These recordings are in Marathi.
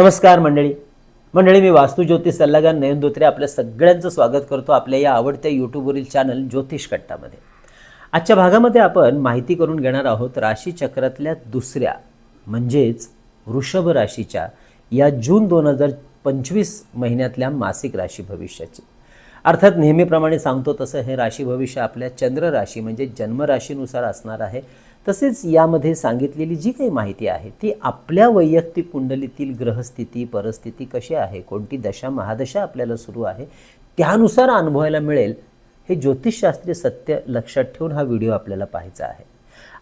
नमस्कार मंडळी. मंडळी मी वास्तू ज्योतिष सल्लागार नयन धोत्रे आपल्या सगळ्यांचं स्वागत करतो आपल्या या आवडत्या यूट्यूबवरील चॅनल ज्योतिष कट्टामध्ये. आजच्या भागामध्ये आपण माहिती करून घेणार आहोत राशी चक्रातल्या दुसऱ्या म्हणजेच वृषभ राशीच्या या जून दोन हजार पंचवीस महिन्यातल्या मासिक राशी भविष्याची. अर्थात नेहमीप्रमाणे सांगतो तसं हे राशी भविष्य आपल्या चंद्र राशी म्हणजे जन्मराशीनुसार असणार आहे. तसेच यामध्ये सांगितलेली जी काही माहिती आहे ती आपल्या वैयक्तिक कुंडलीतील ग्रहस्थिती परिस्थिती कशी आहे कोणती दशा महादशा आपल्याला सुरू आहे त्यानुसार अनुभवायला मिळेल हे ज्योतिषशास्त्रीय सत्य लक्षात ठेवून हा व्हिडिओ आपल्याला पाहायचा आहे.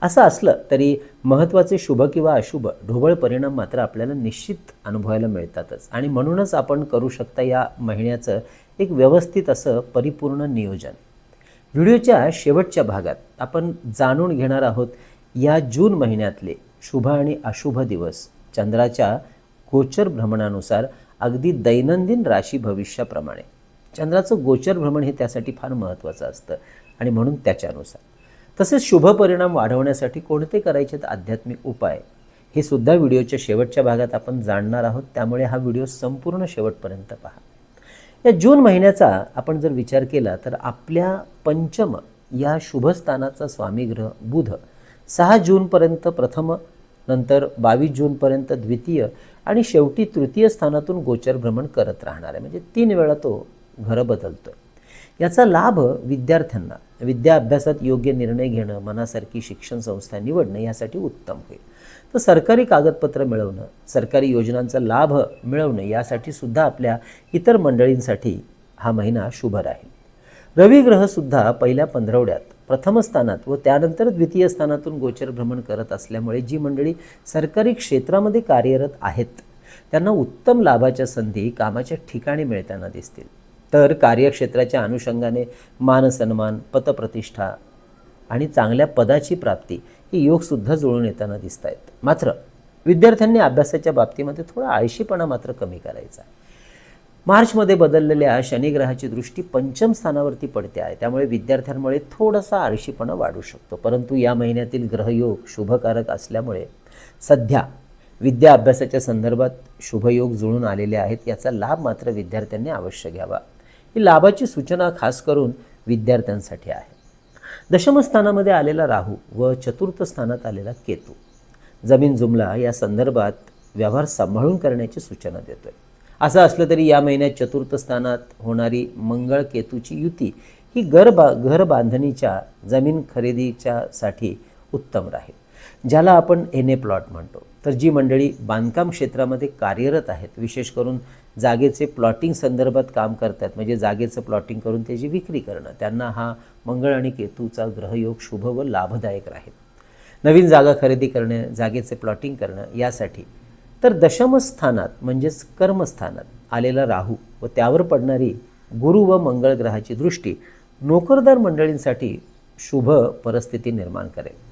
असं असलं तरी महत्त्वाचे शुभ किंवा अशुभ ढोबळ परिणाम मात्र आपल्याला निश्चित अनुभवायला मिळतातच. आणि म्हणूनच आपण करू शकता या महिन्याचं एक व्यवस्थित असं परिपूर्ण नियोजन. व्हिडिओच्या शेवटच्या भागात आपण जाणून घेणार आहोत या जून महिन्यातले शुभ आणि अशुभ दिवस. चंद्राच्या गोचर भ्रमणानुसार अगदी दैनंदिन राशी भविष्याप्रमाणे. चंद्राचं गोचर भ्रमण हे त्यासाठी फार महत्त्वाचं असतं आणि म्हणून त्याच्यानुसार. तसेच शुभ परिणाम वाढवण्यासाठी कोणते करायचे आहेत आध्यात्मिक उपाय हे सुद्धा व्हिडिओच्या शेवटच्या भागात आपण जाणणार आहोत. त्यामुळे हा व्हिडिओ संपूर्ण शेवटपर्यंत पहा. या जून महिन्याचा आपण जर विचार केला तर आपल्या पंचम या शुभस्थानाचा स्वामीग्रह बुध. सहा जूनपर्यंत प्रथम नंतर बावीस जूनपर्यंत द्वितीय आणि शेवटी तृतीय स्थानातून गोचर भ्रमण करत राहणार आहे. म्हणजे तीन वेळा तो घरं बदलतो याचा लाभ विद्यार्थ्यांना विद्या अभ्यासात योग्य निर्णय घेणं मनासारखी शिक्षण संस्था निवडणं यासाठी उत्तम होईल. तर सरकारी कागदपत्र मिळवणं सरकारी योजनांचा लाभ मिळवणं यासाठी सुद्धा आपल्या इतर मंडळींसाठी हा महिना शुभ राहील. रवी ग्रहसुद्धा पहिल्या पंधरवड्यात प्रथम स्थानात व त्यानंतर द्वितीय स्थानातून गोचर भ्रमण करत असल्यामुळे जी मंडळी सरकारी क्षेत्रामध्ये कार्यरत आहेत त्यांना उत्तम लाभाच्या संधी कामाच्या ठिकाणी मिळताना दिसतील. तर कार्यक्षेत्राच्या अनुषंगाने मानसन्मान पतप्रतिष्ठा आणि चांगल्या पदाची प्राप्ती हे योगसुद्धा जुळून येताना दिसत आहेत मात्र विद्यार्थ्यांनी अभ्यासाच्या बाबतीमध्ये थोडा आळशीपणा मात्र कमी करायचा आहे. मार्चमध्ये बदललेल्या शनिग्रहाची दृष्टी पंचम स्थानावरती पडते आहे. त्यामुळे विद्यार्थ्यांमुळे थोडासा आळशीपणा वाढू शकतो. परंतु या महिन्यातील ग्रहयोग शुभकारक असल्यामुळे सध्या विद्या अभ्यासाच्या संदर्भात शुभयोग जुळून आलेले आहेत. याचा लाभ मात्र विद्यार्थ्यांनी अवश्य घ्यावा. ही लाभाची सूचना खास करून विद्यार्थ्यांसाठी आहे. दशमस्थानामध्ये आलेला राहू व चतुर्थ स्थानात आलेला केतू. जमीन जुमला या संदर्भात व्यवहार सांभाळून करण्याची सूचना देतोय. असं असलं तरी या महिन्यात चतुर्थ स्थानात होणारी मंगळ केतूची युती ही घर बा घर बांधणीच्या जमीन खरेदीच्यासाठी उत्तम राहील. ज्याला आपण एन ए प्लॉट म्हणतो. तर जी मंडळी बांधकाम क्षेत्रामध्ये कार्यरत आहेत विशेष करून जागेचे प्लॉटिंग संदर्भात काम करतात. म्हणजे जागेचं प्लॉटिंग करून त्याची विक्री करणं. त्यांना हा मंगळ आणि केतूचा ग्रहयोग शुभ व लाभदायक राहील. नवीन जागा खरेदी करणे जागेचे प्लॉटिंग करणं यासाठी. तर दशमस्थानात म्हणजेच कर्मस्थानात आलेला राहू व त्यावर पडणारी गुरु व मंगळ ग्रहाची दृष्टी नोकरदार मंडळींसाठी शुभ परिस्थिती निर्माण करेल.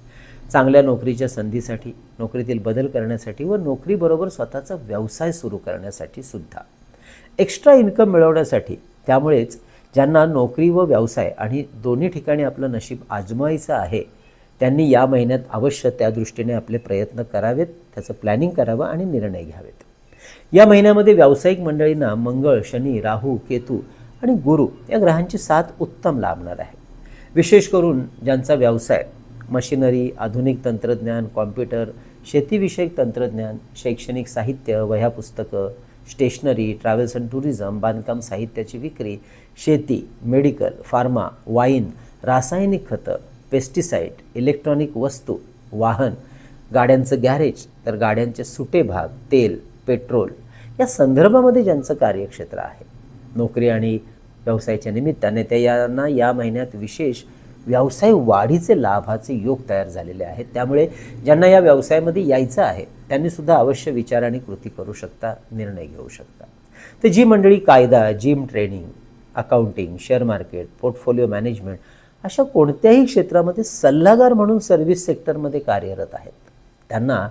चांगल्या नोकरीच्या संधीसाठी नोकरीतील बदल करण्यासाठी व नोकरीबरोबर स्वतःचा व्यवसाय सुरू करण्यासाठी सुद्धा. एक्स्ट्रा इन्कम मिळवण्यासाठी त्यामुळेच ज्यांना नोकरी व व्यवसाय आणि दोन्ही ठिकाणी आपलं नशीब आजमायचं आहे त्यांनी या महिन्यात अवश्य त्या दृष्टीने आपले प्रयत्न करावेत त्याचं प्लॅनिंग करावं आणि निर्णय घ्यावेत. या महिन्यामध्ये व्यावसायिक मंडळींना मंगळ शनी राहू केतू आणि गुरु या ग्रहांची साथ उत्तम लाभणार आहे. विशेष करून ज्यांचा व्यवसाय मशिनरी आधुनिक तंत्रज्ञान कॉम्प्युटर शेतीविषयक तंत्रज्ञान शैक्षणिक साहित्य वह्या पुस्तकं स्टेशनरी ट्रॅव्हल्स अँड टुरिझम बांधकाम साहित्याची विक्री शेती मेडिकल फार्मा वाईन रासायनिक खतं पेस्टिसाईड इलेक्ट्रॉनिक वस्तू वाहन गाड्यांचं गॅरेज तर गाड्यांचे सुटे भाग तेल पेट्रोल या संदर्भामध्ये ज्यांचं कार्यक्षेत्र आहे. नोकरी आणि व्यवसायाच्या निमित्ताने त्या यांना या महिन्यात विशेष व्यवसाय वाढीचे लाभाचे योग तयार झालेले आहेत. त्यामुळे ज्यांना या व्यवसायामध्ये यायचं आहे त्यांनी सुद्धा अवश्य विचार आणि कृती करू शकता निर्णय घेऊ शकता. तर जी मंडळी कायदा gym training accounting share market portfolio management अशा कोणत्याही क्षेत्रामध्ये सल्लागार म्हणून सर्व्हिस सेक्टरमध्ये कार्यरत आहेत. त्यांना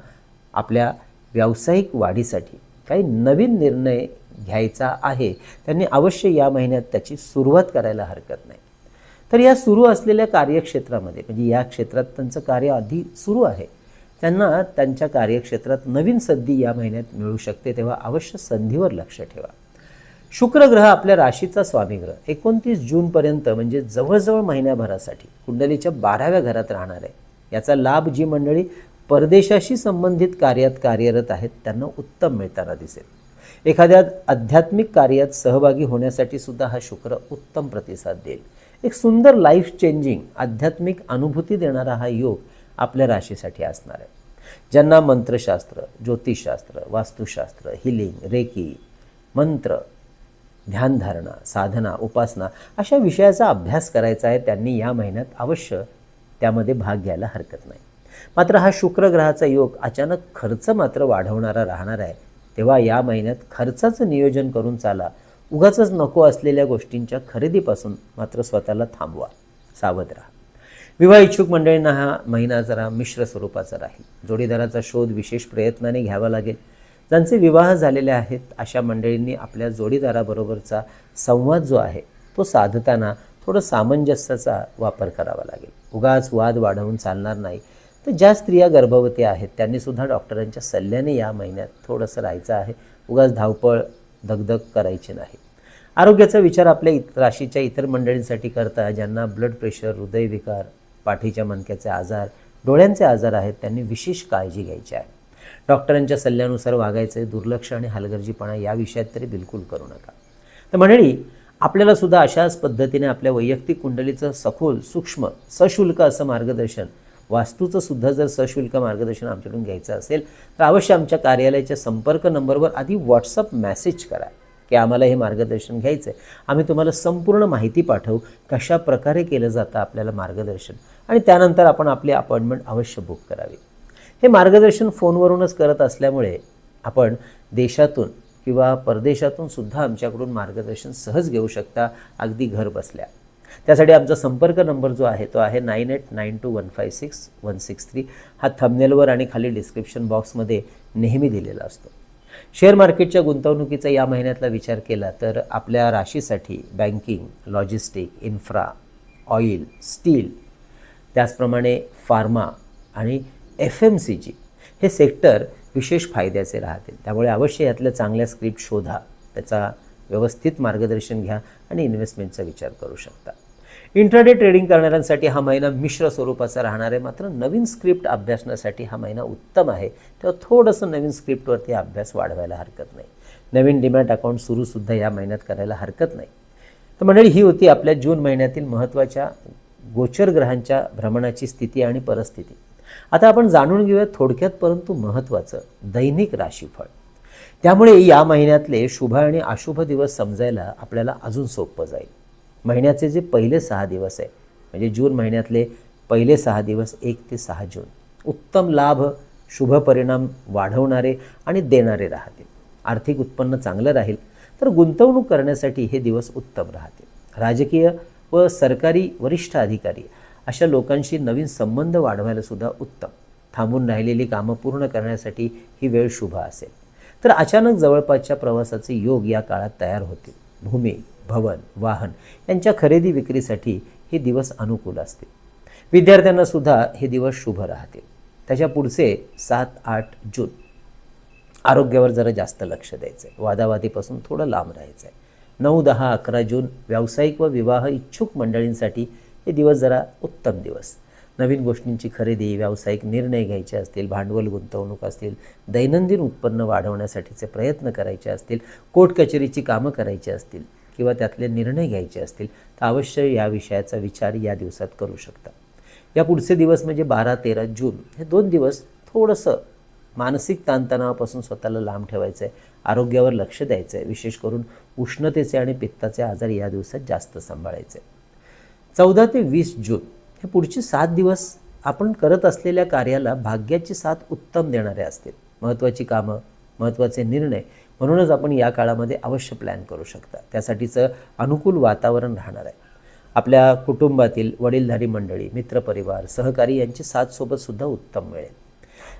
आपल्या व्यावसायिक वाढीसाठी काही नवीन निर्णय घ्यायचा आहे त्यांनी अवश्य या महिन्यात त्याची सुरुवात करायला हरकत नाही. तर या सुरू असलेल्या कार्यक्षेत्रामध्ये म्हणजे या क्षेत्रात त्यांचं कार्य आधी सुरू आहे त्यांना त्यांच्या कार्यक्षेत्रात नवीन संधी या महिन्यात मिळू शकते तेव्हा अवश्य संधीवर लक्ष ठेवा. शुक्र ग्रह आपल्या राशीचा स्वामी ग्रह एकोणतीस जूनपर्यंत म्हणजे जवळजवळ महिन्याभरासाठी कुंडलीच्या बाराव्या घरात राहणार आहे. याचा लाभ जी मंडळी परदेशाशी संबंधित कार्यात कार्यरत आहेत त्यांना उत्तम मिळताना दिसेल. एखाद्या आध्यात्मिक कार्यात सहभागी होण्यासाठी सुद्धा हा शुक्र उत्तम प्रतिसाद देईल. एक सुंदर लाईफ चेंजिंग आध्यात्मिक अनुभूती देणारा हा योग आपल्या राशीसाठी असणार आहे. ज्यांना मंत्रशास्त्र ज्योतिषशास्त्र वास्तुशास्त्र हिलिंग रेकी मंत्र ध्यानधारणा साधना उपासना अशा विषयाचा अभ्यास करायचा आहे त्यांनी या महिन्यात अवश्य त्यामध्ये भाग घ्यायला हरकत नाही. मात्र हा शुक्रग्रहाचा योग अचानक खर्च मात्र वाढवणारा राहणार आहे तेव्हा या महिन्यात खर्चाचं नियोजन करून चाला उगाच नको असलेल्या गोष्टींच्या खरेदीपासून मात्र स्वतःला थांबवा. सावध राहा. विवाह इच्छुक मंडळींना हा महिना जरा मिश्र स्वरूपाचा राहील. जोडीदाराचा शोध विशेष प्रयत्नाने घ्यावा लागेल. ज्यांचे विवाह झालेले आहेत अशा मंडळींनी आपल्या जोडीदाराबरोबरचा संवाद जो आहे तो साधताना थोडं सामंजस्याचा वापर करावा लागेल. उगाच वाद वाढवून चालणार नाही. तर ज्या स्त्रिया गर्भवती आहेत त्यांनीसुद्धा डॉक्टरांच्या सल्ल्याने या महिन्यात थोडंसं राहायचं आहे. उगाच धावपळ दगदग करायची नाही. आरोग्याचा विचार आपल्या इत राशीच्या इतर मंडळींसाठी करता ज्यांना ब्लड प्रेशर हृदयविकार पाठीच्या मणक्याचे आजार डोळ्यांचे आजार आहेत त्यांनी विशेष काळजी घ्यायची आहे. डॉक्टरांच्या सल्ल्यानुसार वागायचे दुर्लक्ष आणि हलगर्जीपणा या विषयात तरी बिलकुल करू नका. तर मंडळी आपल्याला सुद्धा अशाच पद्धतीने आपल्या वैयक्तिक कुंडलीचं सखोल सूक्ष्म सशुल्क असं मार्गदर्शन वास्तूचं सुद्धा जर सशुल्क मार्गदर्शन आमच्याकडून घ्यायचं असेल तर अवश्य आमच्या कार्यालयाच्या संपर्क नंबरवर आधी व्हॉट्सअप मेसेज करा. की आम्हाला हे मार्गदर्शन घ्यायचं आहे आम्ही तुम्हाला संपूर्ण माहिती पाठवू कशा प्रकारे केलं जातं आपल्याला मार्गदर्शन. आणि त्यानंतर आपण आपली अपॉइंटमेंट अवश्य बुक करावी. हे मार्गदर्शन फोनवरूनच करत असल्यामुळे आपण देशातून किंवा परदेशातून सुद्धा आमच्याकडून मार्गदर्शन सहज घेऊ शकता अगदी घर बसल्या. त्यासाठी आमचा संपर्क नंबर जो आहे तो आहे nine eight nine two one five six one six three. हा थंबनेलवर आणि खाली डिस्क्रिप्शन बॉक्समध्ये नेहमी दिलेला असतो. शेअर मार्केटच्या गुंतवणुकीचा या महिन्यातला विचार केला तर आपल्या राशीसाठी banking logistic infra oil steel त्याचप्रमाणे फार्मा आणि एफ एम सी जी हे सेक्टर विशेष फायद्याचे राहतील त्यामुळे अवश्य यातल्या चांगल्या स्क्रिप्ट शोधा त्याचा व्यवस्थित मार्गदर्शन घ्या आणि इन्व्हेस्टमेंटचा विचार करू शकता. इंट्राडे ट्रेडिंग करणाऱ्यांसाठी हा महिना मिश्र स्वरूपाचा राहणार आहे. मात्र नवीन स्क्रिप्ट अभ्यासण्यासाठी हा महिना उत्तम आहे. तेव्हा थोडंसं नवीन स्क्रिप्टवरती अभ्यास वाढवायला हरकत नाही. नवीन डिमॅट अकाउंट सुरूसुद्धा या महिन्यात करायला हरकत नाही. तर मंडळी ही होती आपल्या जून महिन्यातील महत्त्वाच्या गोचर ग्रहांच्या भ्रमणाची स्थिती आणि परिस्थिती. आता आपण जाणून घेऊया थोडक्यात परंतु महत्त्वाचं दैनिक राशीफळ. त्यामुळे या महिन्यातले शुभ आणि अशुभ दिवस समजायला आपल्याला अजून सोपं जाईल. महिन्याचे जे पहिले सहा दिवस आहे म्हणजे जून महिन्यातले पहिले सहा दिवस एक ते सहा जून. उत्तम लाभ शुभ परिणाम वाढवणारे आणि देणारे राहतील. आर्थिक उत्पन्न चांगलं राहील तर गुंतवणूक करण्यासाठी हे दिवस उत्तम राहतील. राजकीय व सरकारी वरिष्ठ अधिकारी अशा लोकांशी नवीन संबंध वाढवायला सुद्धा उत्तम. थांबून राहिलेली कामं पूर्ण करण्यासाठी ही वेळ शुभ असेल. तर अचानक जवळपासच्या प्रवासाचे योग या काळात तयार होतील. भूमी भवन वाहन यांच्या खरेदी विक्रीसाठी हे दिवस अनुकूल असतील विद्यार्थ्यांना सुद्धा हे दिवस शुभ राहतील त्याच्या पुढचे सात आठ जून आरोग्यावर जरा जास्त लक्ष द्यायचं आहे वादावादीपासून थोडं लांब राहायचं आहे नऊ दहा अकरा जून व्यावसायिक व विवाह इच्छुक मंडळींसाठी हे दिवस जरा उत्तम दिवस. नवीन गोष्टींची खरेदी व्यावसायिक निर्णय घ्यायचे असतील भांडवल गुंतवणूक असतील दैनंदिन उत्पन्न वाढवण्यासाठीचे प्रयत्न करायचे असतील कोर्ट कचेरीची कामं करायची असतील किंवा त्यातले निर्णय घ्यायचे असतील तर अवश्य या विषयाचा विचार या दिवसात करू शकता. या पुढचे दिवस म्हणजे बारा तेरा जून. हे दोन दिवस थोडंसं मानसिक ताणतणावापासून स्वतःला लांब ठेवायचं आहे आरोग्यावर लक्ष द्यायचं आहे विशेष करून उष्णतेचे आणि पित्ताचे आजार या दिवसात जास्त सांभाळायचे. चौदा ते वीस जून हे पुढचे सात दिवस आपण करत असलेल्या कार्याला भाग्याची साथ उत्तम देणारे असतील. महत्त्वाची कामं महत्त्वाचे निर्णय म्हणूनच आपण या काळामध्ये अवश्य प्लॅन करू शकता. त्यासाठीचं अनुकूल वातावरण राहणार आहे. आपल्या कुटुंबातील वडीलधारी मंडळी मित्रपरिवार सहकारी यांची साथसोबत सुद्धा उत्तम मिळेल.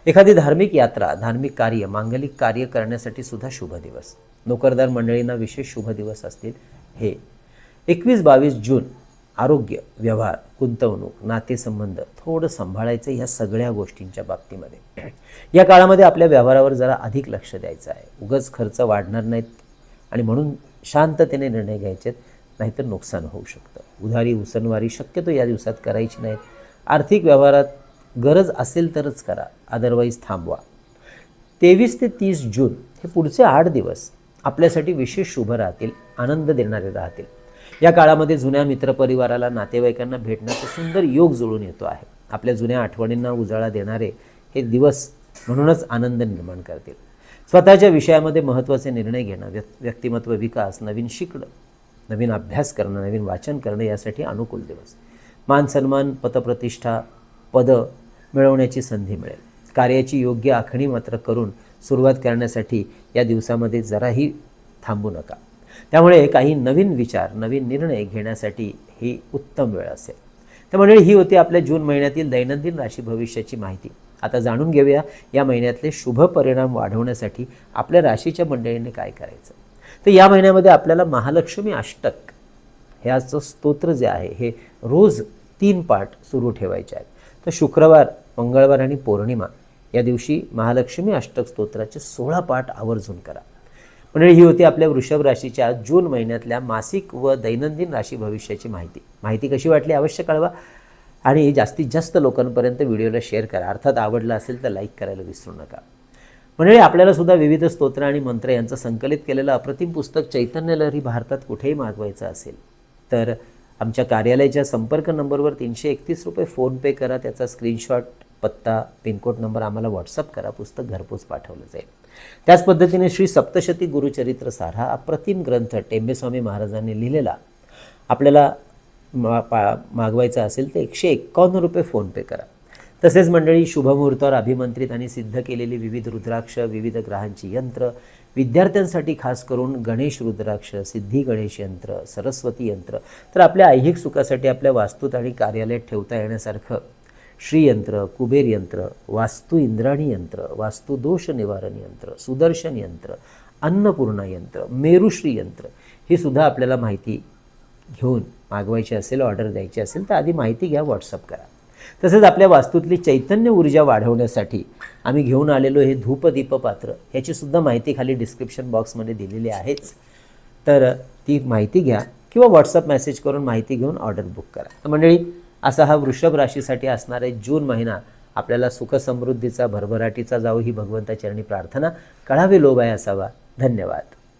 एखादी धार्मिक यात्रा धार्मिक कार्य मांगलिक कार्य करण्यासाठी सुद्धा शुभ दिवस. नोकरदार मंडळींना विशेष शुभ दिवस असतील हे. एकवीस बावीस जून आरोग्य व्यवहार गुंतवणूक नातेसंबंध थोडं सांभाळायचं या सगळ्या गोष्टींच्या बाबतीमध्ये. या काळामध्ये आपल्या व्यवहारावर जरा अधिक लक्ष द्यायचं आहे. उगच खर्च वाढणार नाहीत आणि म्हणून शांततेने निर्णय घ्यायचे नाहीतर नुकसान होऊ शकतं. उधारी उसनवारी शक्यतो या दिवसात करायची नाहीत. आर्थिक व्यवहारात गरज असेल तरच करा. अदरवाईज थांबवा. तेवीस ते तीस जून हे पुढचे आठ दिवस आपल्यासाठी विशेष शुभ राहतील आनंद देणारे राहतील. या काळामध्ये जुन्या मित्रपरिवाराला नातेवाईकांना भेटण्याचा सुंदर योग जुळून येतो आहे. आपल्या जुन्या आठवणींना उजाळा देणारे हे दिवस म्हणूनच आनंद निर्माण करतील. स्वतःच्या विषयामध्ये महत्त्वाचे निर्णय घेणं व्य व्यक्तिमत्व विकास नवीन शिकणं नवीन अभ्यास करणं नवीन वाचन करणं यासाठी अनुकूल दिवस. मान सन्मान पतप्रतिष्ठा पदं मिळवण्याची संधी मिळेल. कार्याची योग्य आखणी मात्र करून सुरुवात करण्यासाठी या दिवसामध्ये जराही थांबू नका. त्यामुळे काही नवीन विचार नवीन निर्णय घेण्यासाठी ही उत्तम वेळ असेल. तर मंडळी ही होती आपल्या जून महिन्यातील दैनंदिन राशी भविष्याची माहिती. आता जाणून घेऊया या महिन्यातले शुभ परिणाम वाढवण्यासाठी आपल्या राशीच्या मंडळींनी काय करायचं. तर या महिन्यामध्ये आपल्याला महालक्ष्मी अष्टक ह्याचं स्तोत्र जे आहे हे रोज तीन पाठ सुरू ठेवायचे आहेत. तर शुक्रवार मंगळवार आणि पौर्णिमा या दिवशी महालक्ष्मी अष्टक स्तोत्राचे सोळा पाठ आवर्जून करा. मंडळी ही होती आपल्या वृषभ राशीच्या जून महिन्यातल्या मासिक व दैनंदिन राशी भविष्याची माहिती. माहिती कशी वाटली अवश्य कळवा आणि जास्तीत जास्त लोकांपर्यंत व्हिडिओला शेअर करा. अर्थात आवडला असेल तर लाईक करायला विसरू नका. मंडळी आपल्याला सुद्धा विविध स्तोत्र आणि मंत्र यांचं संकलित केलेलं अप्रतिम पुस्तक चैतन्य लहरी भारतात कुठेही मागवायचं असेल तर आमच्या कार्यालयाच्या संपर्क नंबरवर तीनशे एकतीस रुपये फोनपे करा. त्याचा स्क्रीनशॉट पत्ता पिनकोड नंबर आम्हाला व्हॉट्सअप करा. पुस्तक घरपोच पाठवलं जाईल. त्याच पद्धतीने श्री सप्तशती गुरुचरित्र सार हा अप्रतिम ग्रंथ टेंबेस्वामी महाराजांनी लिहिलेला. आपल्याला मा पा मागवायचा असेल तर एकशे एक्कावन्न रुपये फोनपे करा. तसेच मंडळी शुभमुहूर्तावर अभिमंत्रित आणि सिद्ध केलेली विविध रुद्राक्ष विविध ग्रहांची यंत्र विद्यार्थ्यांसाठी खास करून गणेश रुद्राक्ष सिद्धी गणेश यंत्र सरस्वती यंत्र तर आपल्या ऐहिक सुखासाठी आपल्या वास्तूत आणि कार्यालयात ठेवता येण्यासारखं श्रीयंत्र कुबेर यंत्र वास्तू इंद्राणी यंत्र वास्तू दोष निवारण यंत्र सुदर्शन यंत्र अन्नपूर्णा यंत्र मेरुश्री यंत्र ही सुद्धा आपल्याला माहिती घेऊन मागवायची असेल ऑर्डर द्यायची असेल तर आधी माहिती घ्या व्हॉट्सअप करा. तसेच आपल्या वास्तूतली चैतन्य ऊर्जा वाढवण्यासाठी आम्ही घेऊन आलेलो हे धूपदीप पात्र ह्याची सुद्धा माहिती खाली डिस्क्रिप्शन बॉक्समध्ये दिलेली आहेच. तर ती माहिती घ्या किंवा व्हॉट्सअप मेसेज करून माहिती घेऊन ऑर्डर बुक करा. तर मंडळी असा हा वृषभ राशीसाठी असणारे जून महिना आपल्याला सुखसमृद्धीचा भरभराटीचा जाऊ ही भगवंताचरणी प्रार्थना. कळावे लोभाय असावा. धन्यवाद.